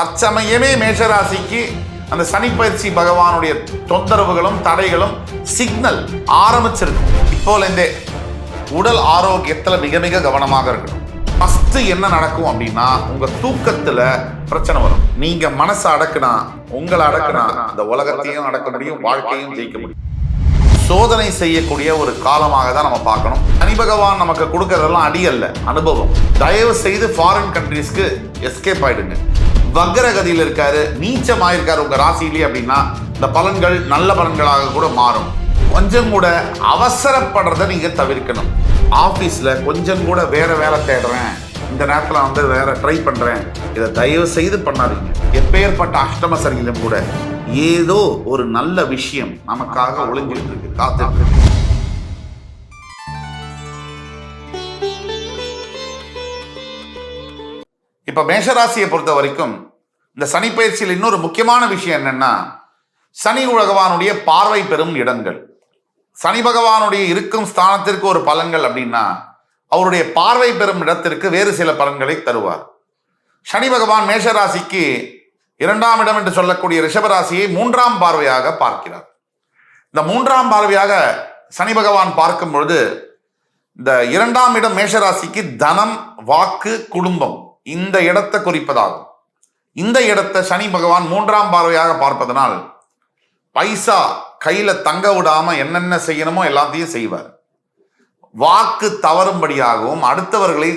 தற்சமயமே மேஷராசிக்கு அந்த சனி பயிற்சி பகவானுடைய தொந்தரவுகளும் தடைகளும் சிக்னல் ஆரம்பிச்சிருக்கு இப்போலேருந்தே உடல் ஆரோக்கியத்தில் மிக மிக கவனமாக இருக்கணும். ஃபஸ்ட்டு என்ன நடக்கும் அப்படின்னா உங்கள் தூக்கத்தில் பிரச்சனை வரும். நீங்கள் மனசை அடக்குனா உங்களை அடக்குனா இந்த உலகத்தையும் அடக்க முடியும் வாழ்க்கையும் ஜெயிக்க முடியும். சோதனை செய்யக்கூடிய ஒரு காலமாக தான் நம்ம பார்க்கணும். சனி பகவான் நமக்கு கொடுக்கறதெல்லாம் அடி அல்ல அனுபவம். தயவு செய்து ஃபாரின் கண்ட்ரீஸ்க்கு எஸ்கேப் ஆயிடுங்க. வக்ரகதியில் இருக்காரு நீச்சமாயிருக்காரு உங்க ராசியிலே அப்படின்னா இந்த பலன்கள் நல்ல பலன்களாக கூட மாறும். கொஞ்சம் கூட அவசரப்படுறத நீங்க தவிர்க்கணும். ஆபீஸ்ல கொஞ்சம் கூட வேற வேலை தேடுறேன். இந்த நேரத்தில் வந்து வேற ட்ரை பண்றேன். இதை தயவு செய்து பண்ணாதீங்க. எப்பேற்பட்ட அஷ்டம சரியிலும் கூட ஏதோ ஒரு நல்ல விஷயம் நமக்காக ஒளிஞ்சிட்டு இருக்கு. காத்துட்டு இருக்கு இப்ப மேஷராசியை பொறுத்த வரைக்கும் இந்த சனி பயிற்சியில் இன்னொரு முக்கியமான விஷயம் என்னன்னா சனி உலகவானுடைய பார்வை பெறும் இடங்கள். சனி பகவானுடைய இருக்கும் ஸ்தானத்திற்கு ஒரு பலன்கள் அப்படின்னா அவருடைய பார்வை பெறும் இடத்திற்கு வேறு சில பலன்களை தருவார். சனி பகவான் மேஷராசிக்கு இரண்டாம் இடம் என்று சொல்லக்கூடிய ரிஷபராசியை மூன்றாம் பார்வையாக பார்க்கிறார். இந்த மூன்றாம் பார்வையாக சனி பகவான் பார்க்கும் பொழுது இந்த இரண்டாம் இடம் மேஷராசிக்கு தனம் வாக்கு குடும்பம் இந்த இடத்தை குறிப்பதாகும். இந்த இடத்தை சனி பகவான் மூன்றாம் பார்வையாக பார்ப்பதனால் பைசா கையில தங்க விடாம என்னென்ன செய்யணுமோ எல்லாத்தையும் செய்வார். வாக்கு தவறும்படியாகவும் அடுத்தவர்களை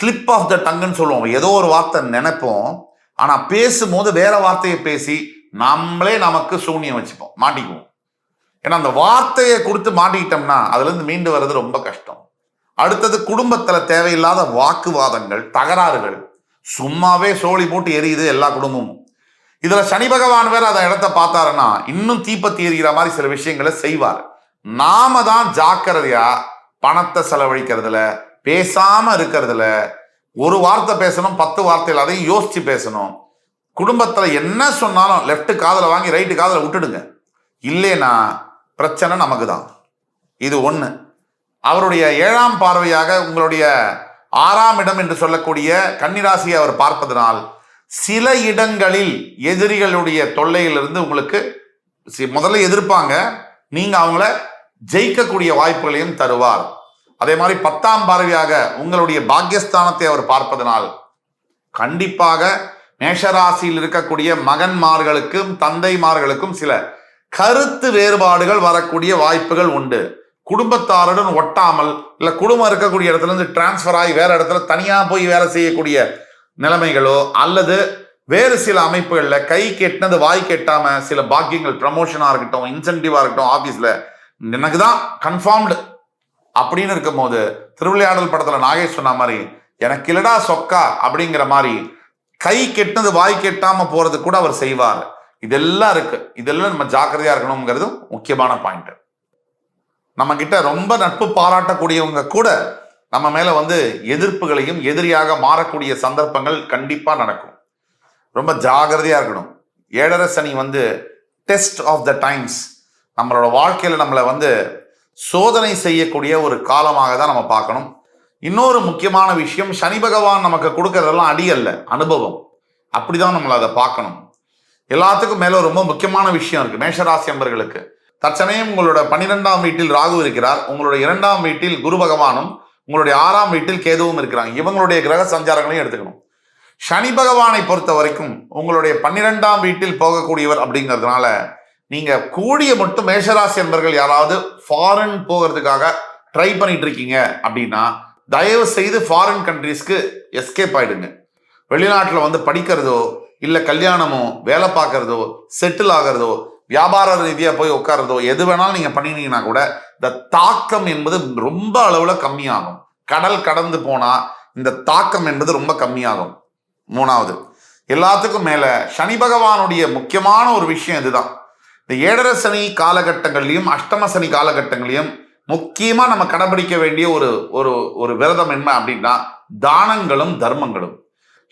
ஸ்லிப் ஆஃப் த டங்குன்னு சொல்லுவோம். ஏதோ ஒரு வார்த்தை நினைப்போம். ஆனா பேசும்போது வேற வார்த்தையை பேசி நம்மளே நமக்கு சூன்யம் வச்சுப்போம். மாட்டிக்குவோம். ஏன்னா அந்த வார்த்தையை கொடுத்து மாட்டிக்கிட்டோம்னா அதுல இருந்து மீண்டு வர்றது ரொம்ப கஷ்டம். அடுத்தது குடும்பத்துல தேவையில்லாத வாக்குவாதங்கள் தகராறுகள் சும்மாவே சோழி போட்டு எரியுது எல்லா குடும்பமும். இதுல சனி பகவான் வேற அந்த இடத்த பார்த்தாருன்னா இன்னும் தீப்பத்தி எரிகிற மாதிரி சில விஷயங்களை செய்வார். நாம தான் ஜாக்கிரதையா பணத்தை செலவழிக்கிறதுல பேசாம இருக்கிறதுல ஒரு வார்த்தை பேசணும் பத்து வார்த்தையில் அதையும் யோசிச்சு பேசணும். குடும்பத்தில் என்ன சொன்னாலும் லெஃப்ட் காதில் வாங்கி ரைட்டு காதில் விட்டுடுங்க. இல்லைன்னா பிரச்சனை நமக்கு தான் இது ஒன்று அவருடைய ஏழாம் பார்வையாக உங்களுடைய ஆறாம் இடம் என்று சொல்லக்கூடிய கன்னிராசியை அவர் பார்ப்பதனால் சில இடங்களில் எதிரிகளுடைய தொல்லையிலிருந்து உங்களுக்கு சி- முதல்ல எதிர்ப்பாங்க. நீங்க அவங்கள ஜெயிக்கக்கூடிய வாய்ப்புகளையும் தருவார். அதே மாதிரி பத்தாம் பார்வையாக உங்களுடைய பாக்கியஸ்தானத்தை அவர் பார்ப்பதனால் கண்டிப்பாக மேஷராசியில் இருக்கக்கூடிய மகன்மார்களுக்கும் தந்தைமார்களுக்கும் சில கருத்து வேறுபாடுகள் வரக்கூடிய வாய்ப்புகள் உண்டு. குடும்பத்தாருடன் ஒட்டாமல் இல்லை குடும்பம் இருக்கக்கூடிய இடத்துல இருந்து டிரான்ஸ்ஃபர் ஆகி வேற இடத்துல தனியாக போய் வேலை செய்யக்கூடிய நிலைமைகளோ அல்லது வேறு சில அமைப்புகளில் கை கெட்டினது வாய் கெட்டாம சில பாக்கியங்கள் ப்ரமோஷனாக இருக்கட்டும் இன்சென்டிவாக இருக்கட்டும் ஆஃபீஸில் எனக்கு தான் கன்ஃபார்ம்டு அப்படின்னு இருக்கும்போது திருவிளையாடல் படத்தில் நாகேஷ் சொன்ன மாதிரி எனக்கு இல்லடா சொக்கா அப்படிங்கிற மாதிரி கை கெட்டினது வாய் கெட்டாம போறது கூட அவர் செய்வார். இதெல்லாம் இருக்கு. இதெல்லாம் நம்ம ஜாக்கிரதையா இருக்கணுங்கிறது முக்கியமான பாயிண்ட் நம்ம கிட்ட ரொம்ப நட்பு பாராட்டக்கூடியவங்க கூட நம்ம மேல வந்து எதிர்ப்புகளையும் எதிரியாக மாறக்கூடிய சந்தர்ப்பங்கள் கண்டிப்பா நடக்கும். ரொம்ப ஜாகிரதையா இருக்கணும். ஏழரை சனி வந்து டெஸ்ட் ஆஃப் த டைம்ஸ் நம்மளோட வாழ்க்கையில நம்மளை வந்து சோதனை செய்யக்கூடிய ஒரு காலமாக தான் நம்ம பார்க்கணும். இன்னொரு முக்கியமான விஷயம் சனி பகவான் நமக்கு கொடுக்கறதெல்லாம் அடி அல்ல அனுபவம். அப்படிதான் நம்மளை அதை பார்க்கணும். எல்லாத்துக்கும் மேல ரொம்ப முக்கியமான விஷயம் இருக்கு. மேஷராசி அன்பர்களுக்கு. தற்சமயம் உங்களோட பன்னிரெண்டாம் வீட்டில் ராகு இருக்கிறார். உங்களுடைய இரண்டாம் வீட்டில் குரு பகவானும் உங்களுடைய ஆறாம் வீட்டில் கேதுவும் இருக்கிறாங்க. இவங்களுடைய கிரக சஞ்சாரங்களையும் எடுத்துக்கணும். சனி பகவானை பொறுத்த வரைக்கும் உங்களுடைய பன்னிரெண்டாம் வீட்டில் போகக்கூடியவர் அப்படிங்கிறதுனால நீங்க கூடிய மட்டும் மேஷராசி என்பர்கள் யாராவது ஃபாரின் போகிறதுக்காக ட்ரை பண்ணிட்டு இருக்கீங்க அப்படின்னா தயவு செய்து ஃபாரின் கண்ட்ரீஸ்க்கு எஸ்கேப் ஆயிடுங்க. வெளிநாட்டில் வந்து படிக்கிறதோ இல்லை கல்யாணமோ வேலை பார்க்கறதோ செட்டில் ஆகிறதோ வியாபார ரீதியாக போய் உட்காரதோ எது வேணாலும் நீங்கள் பண்ணினீங்கன்னா கூட இந்த தாக்கம் என்பது ரொம்ப அளவில் கம்மியாகும். கடல் கடந்து போனால் இந்த தாக்கம் என்பது ரொம்ப கம்மியாகும். மூணாவது எல்லாத்துக்கும் மேலே சனி பகவானுடைய முக்கியமான ஒரு விஷயம் இதுதான். இந்த ஏழரை சனி காலகட்டங்கள்லையும் அஷ்டம சனி காலகட்டங்களையும் முக்கியமாக நம்ம கடைபிடிக்க வேண்டிய ஒரு ஒரு ஒரு விரதம் என்ன அப்படின்னா தானங்களும் தர்மங்களும்.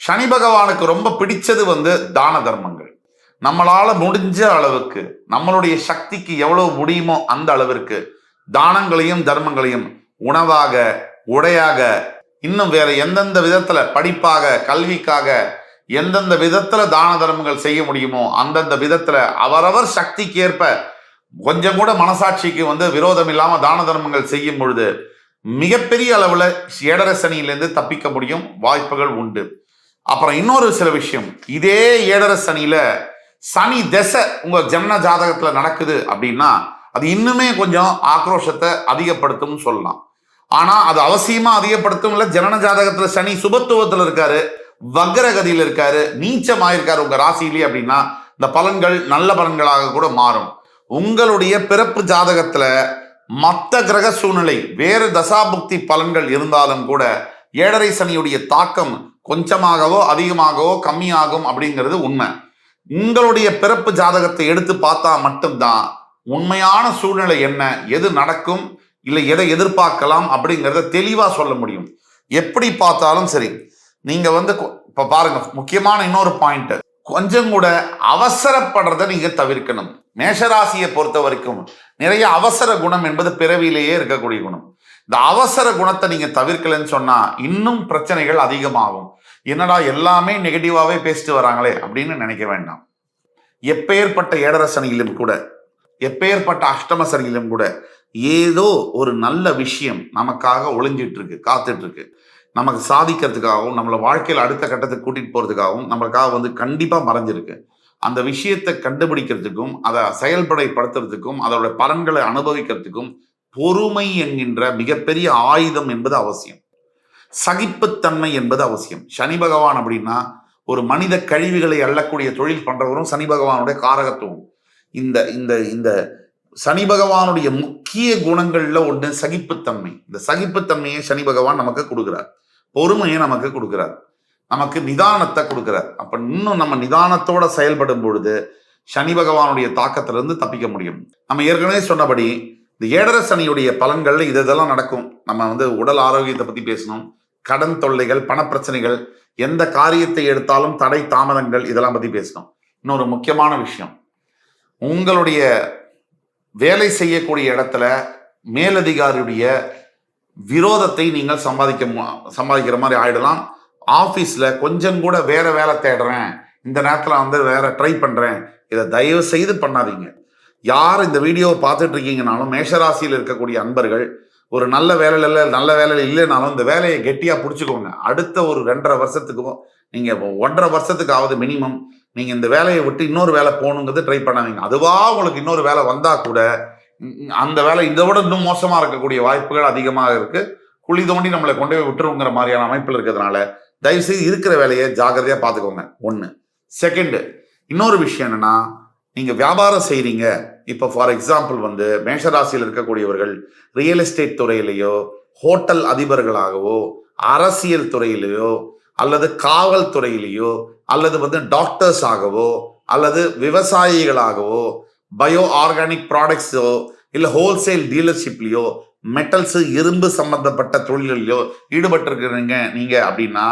சனி பகவானுக்கு ரொம்ப பிடிச்சது வந்து தான தர்மங்கள். நம்மளால முடிஞ்ச அளவுக்கு நம்மளுடைய சக்திக்கு எவ்வளவு முடியுமோ அந்த அளவிற்கு தானங்களையும் தர்மங்களையும் உணவாக உடையாக இன்னும் வேற எந்தெந்த விதத்துல படிப்பாக கல்விக்காக எந்தெந்த விதத்துல தான தர்மங்கள் செய்ய முடியுமோ அந்தந்த விதத்துல அவரவர் சக்திக்கு ஏற்ப கொஞ்சம் கூட மனசாட்சிக்கு வந்து விரோதம் இல்லாம தான தர்மங்கள் செய்யும் பொழுது மிகப்பெரிய அளவுல ஏடரசனியிலிருந்து தப்பிக்க முடியும் வாய்ப்புகள் உண்டு. அப்புறம் இன்னொரு சில விஷயம் இதே ஏடரசனியில சனி திசை உங்க ஜன்ன ஜாதகத்துல நடக்குது அப்படின்னா அது இன்னுமே கொஞ்சம் ஆக்ரோஷத்தை அதிகப்படுத்தும் சொல்லலாம். ஆனா அது அவசியமா அதிகப்படுத்தும் இல்ல. ஜனன ஜாதகத்துல சனி சுபத்துவத்துல இருக்காரு வக்ரகதியில் இருக்காரு நீச்சமாயிருக்காரு உங்க ராசியிலே அப்படின்னா இந்த பலன்கள் நல்ல பலன்களாக கூட மாறும். உங்களுடைய பிறப்பு ஜாதகத்துல மத்த கிரக சூழ்நிலை வேறு தசாபுக்தி பலன்கள் இருந்தாலும் கூட ஏழரை சனியுடைய தாக்கம் கொஞ்சமாகவோ அதிகமாகவோ கம்மியாகும் அப்படிங்கிறது உண்மை. உங்களுடைய பிறப்பு ஜாதகத்தை எடுத்து பார்த்தா மட்டும்தான் உண்மையான சூழ்நிலை என்ன எது நடக்கும் இல்லை எதை எதிர்பார்க்கலாம் அப்படிங்கிறத தெளிவாக சொல்ல முடியும். எப்படி பார்த்தாலும் சரி நீங்க வந்து இப்போ பாருங்க முக்கியமான இன்னொரு பாயிண்ட் கொஞ்சம் கூட அவசரப்படுறதை நீங்க தவிர்க்கணும். மேஷராசியை பொறுத்த வரைக்கும் நிறைய அவசர குணம் என்பது பிறவியிலேயே இருக்கக்கூடிய குணம். இந்த அவசர குணத்தை நீங்க தவிர்க்கலைன்னு சொன்னா இன்னும் பிரச்சனைகள் அதிகமாகும். என்னடா எல்லாமே நெகட்டிவாகவே பேசிட்டு வராங்களே அப்படின்னு நினைக்க வேண்டாம். எப்பேற்பட்ட ஏடரசனிலும் கூட எப்பேற்பட்ட அஷ்டம சனியிலும் கூட ஏதோ ஒரு நல்ல விஷயம் நமக்காக ஒளிஞ்சிட்டு இருக்கு காத்துட்டு இருக்கு நமக்கு சாதிக்கிறதுக்காகவும் நம்மளை வாழ்க்கையில் அடுத்த கட்டத்துக்கு கூட்டிட்டு போறதுக்காகவும் நம்மளுக்காக வந்து கண்டிப்பா மறைஞ்சிருக்கு. அந்த விஷயத்தை கண்டுபிடிக்கிறதுக்கும் அதை செயல்படைப்படுத்துறதுக்கும் அதோட பலன்களை அனுபவிக்கிறதுக்கும் பொறுமை என்கின்ற மிகப்பெரிய ஆயுதம் என்பது அவசியம். சகிப்புத்தன்மை என்பது அவசியம். சனி பகவான் அப்படின்னா ஒரு மனித கழிவுகளை அள்ளக்கூடிய தொழில் பண்றவரும் சனி பகவானுடைய காரகத்துவம். இந்த இந்த இந்த சனி பகவானுடைய முக்கிய குணங்கள்ல ஒன்று சகிப்புத்தன்மை. இந்த சகிப்புத்தன்மையை சனி பகவான் நமக்கு கொடுக்கிறார். பொறுமையை நமக்கு கொடுக்கிறார். நமக்கு நிதானத்தை கொடுக்கிறார். அப்ப இன்னும் நம்ம நிதானத்தோட செயல்படும் பொழுது சனி பகவானுடைய தாக்கத்திலிருந்து தப்பிக்க முடியும். நம்ம ஏற்கனவே சொன்னபடி இந்த ஏடர சனியுடைய பலன்கள்ல இது இதெல்லாம் நடக்கும். நம்ம வந்து உடல் ஆரோக்கியத்தை பத்தி பேசணும். கடன் தொல்லைகள் பணப்பிரச்சனைகள் எந்த காரியத்தை எடுத்தாலும் தடை தாமதங்கள் இதெல்லாம் பத்தி பேசணும். இன்னொரு முக்கியமான விஷயம். உங்களுடைய வேலை செய்யக்கூடிய இடத்துல மேலதிகாரியுடைய விரோதத்தை நீங்கள் சம்பாதிக்க மு- சம்பாதிக்கிற மாதிரி ஆயிடலாம். ஆஃபீஸில் கொஞ்சம் கூட வேற வேலை தேடுறேன். இந்த நேரத்தில் வந்து வேற ட்ரை பண்ணுறேன் இதை தயவு செய்து பண்ணாதீங்க. யார் இந்த வீடியோவை பார்த்துட்டு இருக்கீங்கனாலும் மேஷராசியில் இருக்கக்கூடிய அன்பர்கள் ஒரு நல்ல வேலையில் இல்லை நல்ல வேலையில் இல்லைனாலும் இந்த வேலையை கெட்டியாக பிடிச்சிக்கோங்க. அடுத்த ஒரு ரெண்டரை வருஷத்துக்கும் நீங்கள் ஒன்றரை வருஷத்துக்காவது மினிமம் நீங்கள் இந்த வேலையை விட்டு இன்னொரு வேலை போகணுங்கிறது ட்ரை பண்ணாதீங்க. அதுவாக உங்களுக்கு இன்னொரு வேலை வந்தால் கூட அந்த வேலை இதை விட இன்னும் மோசமாக இருக்கக்கூடிய வாய்ப்புகள் அதிகமாக இருக்குது குழி தோண்டி நம்மளை கொண்டு போய் விட்டுருங்கிற மாதிரியான அமைப்பில் இருக்கிறதுனால தயவுசெய்து இருக்கிற வேலையை ஜாக்கிரதையாக பார்த்துக்கோங்க. ஒன்று செகண்டு இன்னொரு விஷயம் என்னன்னா நீங்கள் வியாபாரம் செய்கிறீங்க இப்போ ஃபார் எக்ஸாம்பிள் வந்து மேஷராசியில் இருக்கக்கூடியவர்கள் ரியல் எஸ்டேட் துறையிலேயோ ஹோட்டல் அதிபர்களாகவோ அரசியல் துறையிலேயோ அல்லது காவல் துறையிலேயோ அல்லது வந்து டாக்டர்ஸ் ஆகவோ அல்லது விவசாயிகளாகவோ பயோ ஆர்கானிக் ப்ராடக்ட்ஸோ இல்லை ஹோல்சேல் டீலர்ஷிப்லேயோ மெட்டல்ஸ் இரும்பு சம்பந்தப்பட்ட தொழில்களிலோ ஈடுபட்டிருக்கிறீங்க நீங்கள் அப்படின்னா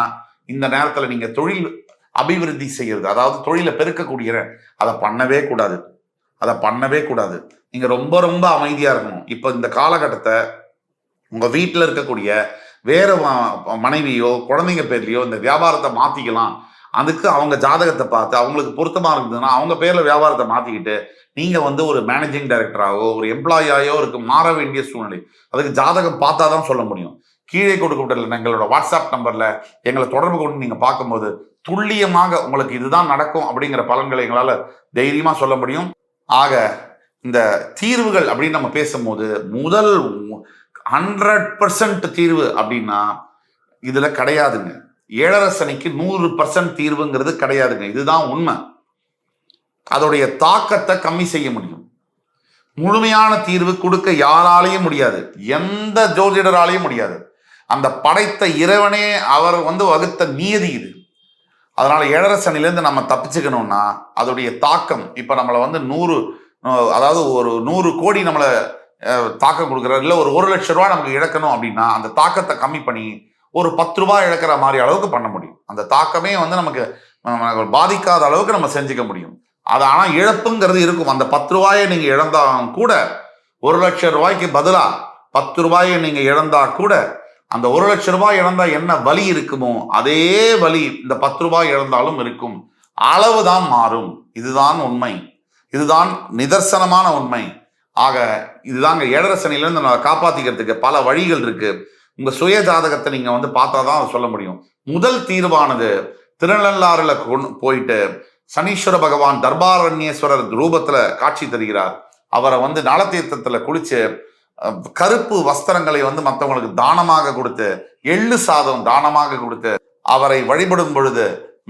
இந்த நேரத்தில் நீங்கள் தொழில் அபிவிருத்தி செய்கிறது அதாவது தொழிலை பெருக்கக்கூடிய அதை பண்ணவே கூடாது. அதை பண்ணவே கூடாது. நீங்க ரொம்ப ரொம்ப அமைதியா இருக்கணும். இப்போ இந்த காலகட்டத்தை உங்க வீட்டில் இருக்கக்கூடிய வேற மனைவியோ குழந்தைங்க பேர்லையோ இந்த வியாபாரத்தை மாத்திக்கலாம். அதுக்கு அவங்க ஜாதகத்தை பார்த்து அவங்களுக்கு பொருத்தமா இருந்ததுன்னா அவங்க பேர்ல வியாபாரத்தை மாத்திக்கிட்டு நீங்க வந்து ஒரு மேனேஜிங் டைரக்டராகவோ ஒரு எம்ப்ளாயியாயோ இருக்கு மாற வேண்டிய சூழ்நிலை. அதுக்கு ஜாதகம் பார்த்தா தான் சொல்ல முடியும். கீழே கொடுக்கப்பட்ட எங்களோட வாட்ஸ்அப் நம்பர்ல எங்களை தொடர்பு கொண்டு நீங்க பார்க்கும்போது துல்லியமாக உங்களுக்கு இதுதான் நடக்கும் அப்படிங்கிற பலன்களை எங்களால் தைரியமா சொல்ல முடியும். ஆக இந்த தீர்வுகள் அப்படின்னு நம்ம பேசும்போது முதல் ஹண்ட்ரட் பர்சன்ட் தீர்வு அப்படின்னா இதுல கிடையாதுங்க. ஏழரை சனிக்கு நூறு பர்சன்ட் தீர்வுங்கிறது கிடையாதுங்க. இதுதான் உண்மை. அதோடைய தாக்கத்தை கம்மி செய்ய முடியும். முழுமையான தீர்வு கொடுக்க யாராலையும் முடியாது. எந்த ஜோதிடராலையும் முடியாது. அந்த படைத்த இறைவனே அவர் வந்து வகுத்த நியதி இது. அதனால ஏழரை சனிலேருந்து நம்ம தப்பிச்சுக்கணும்னா அதோடைய தாக்கம் இப்போ நம்மளை வந்து நூறு அதாவது ஒரு நூறு கோடி நம்மளை தாக்கம் கொடுக்குற இல்லை ஒரு ஒரு லட்ச ரூபா நமக்கு இழக்கணும் அப்படின்னா அந்த தாக்கத்தை கம்மி பண்ணி ஒரு பத்து ரூபாய் இழக்கிற மாதிரி அளவுக்கு பண்ண முடியும். அந்த தாக்கமே வந்து நமக்கு நமக்கு பாதிக்காத அளவுக்கு நம்ம செஞ்சுக்க முடியும். அது ஆனால் இழப்புங்கிறது இருக்கும். அந்த பத்து ரூபாயை நீங்கள் இழந்தாலும் கூட ஒரு லட்சம் ரூபாய்க்கு பதிலாக பத்து ரூபாயை நீங்கள் இழந்தா கூட அந்த ஒரு லட்சம் ரூபாய் இழந்தா என்ன வலி இருக்குமோ அதே வலி இந்த பத்து ரூபாய் இழந்தாலும் இருக்கும். அளவுதான் மாறும். இதுதான் உண்மை. இதுதான் நிதர்சனமான உண்மை. ஆக இதுதாங்க ஏழரை நம்ம காப்பாத்திக்கிறதுக்கு பல வழிகள் இருக்கு. உங்க சுய ஜாதகத்தை நீங்க வந்து பார்த்தா தான் அதை சொல்ல முடியும். முதல் தீர்வானது திருநள்ளாறுல போயிட்டு சனீஸ்வர பகவான் தர்பாரண்யேஸ்வரர் ரூபத்துல காட்சி தருகிறார். அவரை வந்து நலத்தீர்த்தத்துல குளிச்சு கருப்பு வஸ்திரங்களை வந்து மற்றவங்களுக்கு தானமாக கொடுத்து எள்ளு சாதம் தானமாக கொடுத்து அவரை வழிபடும் பொழுது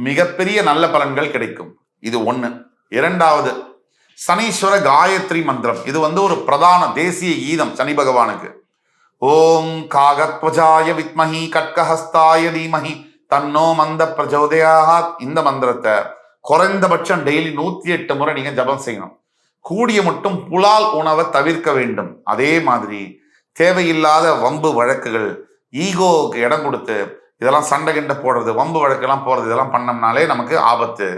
மிகப்பெரிய நல்ல பலன்கள் கிடைக்கும். இது ஒண்ணு. இரண்டாவது சனீஸ்வர காயத்ரி மந்திரம். இது வந்து ஒரு பிரதான தேசிய கீதம் சனி பகவானுக்கு. ஓம் காகத்வஜாய வித்மஹி கட்கஹஸ்தாய தீமஹி தன்னோ மந்த பிரஜோதயாக இந்த மந்திரத்தை குறைந்தபட்சம் டெய்லி நூத்தி எட்டு முறை நீங்க ஜபம் செய்யணும். கூடிய மட்டும் புலால் உணவை தவிர்க்க வேண்டும். அதே மாதிரி தேவையில்லாத வம்பு வழக்குகள் ஈகோவுக்கு இடம் கொடுத்து இதெல்லாம் சண்டை கிண்டை போடுறது வம்பு வழக்கெல்லாம் போடுறது இதெல்லாம் பண்ணோம்னாலே நமக்கு ஆபத்து.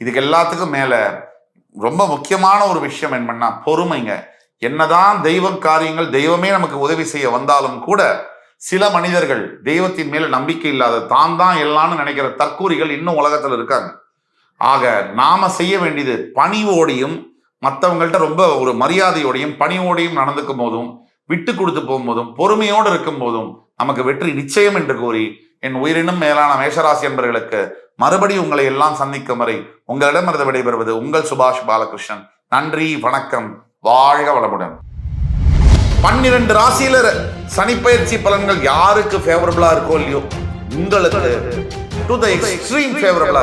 இதுக்கு எல்லாத்துக்கும் மேலே ரொம்ப முக்கியமான ஒரு விஷயம் என்னன்னா பொறுமைங்க. என்னதான் தெய்வ காரியங்கள் தெய்வமே நமக்கு உதவி செய்ய வந்தாலும் கூட சில மனிதர்கள் தெய்வத்தின் மேல நம்பிக்கை இல்லாத தான் தான் எல்லாம்னு நினைக்கிற தற்கூறிகள் இன்னும் உலகத்தில் இருக்காங்க. ஆக நாம செய்ய வேண்டியது பணிவோடையும் மற்றவங்கள்ட்ட ரொம்ப ஒரு மரியாதையோடையும் பணியோடையும் நடந்துக்கும் போதும் விட்டு கொடுத்து போகும்போதும் பொறுமையோடு இருக்கும் போதும் நமக்கு வெற்றி நிச்சயம் என்று கூறி என் உயிரினும் மேலான மேஷராசி என்பர்களுக்கு மறுபடி உங்களை எல்லாம் சந்திக்கும் வரை உங்களிடமிருந்து விடைபெறுவது உங்கள் சுபாஷ் பாலகிருஷ்ணன். நன்றி வணக்கம் வாழ்க வளமுடன். பன்னிரண்டு ராசியில சனிப்பயிற்சி பலன்கள் யாருக்கு ஃபேவரபிளா இருக்கோ இல்லையோ உங்களுக்கு டு த எக்ஸ்ட்ரீம் ஃபேவரபிளா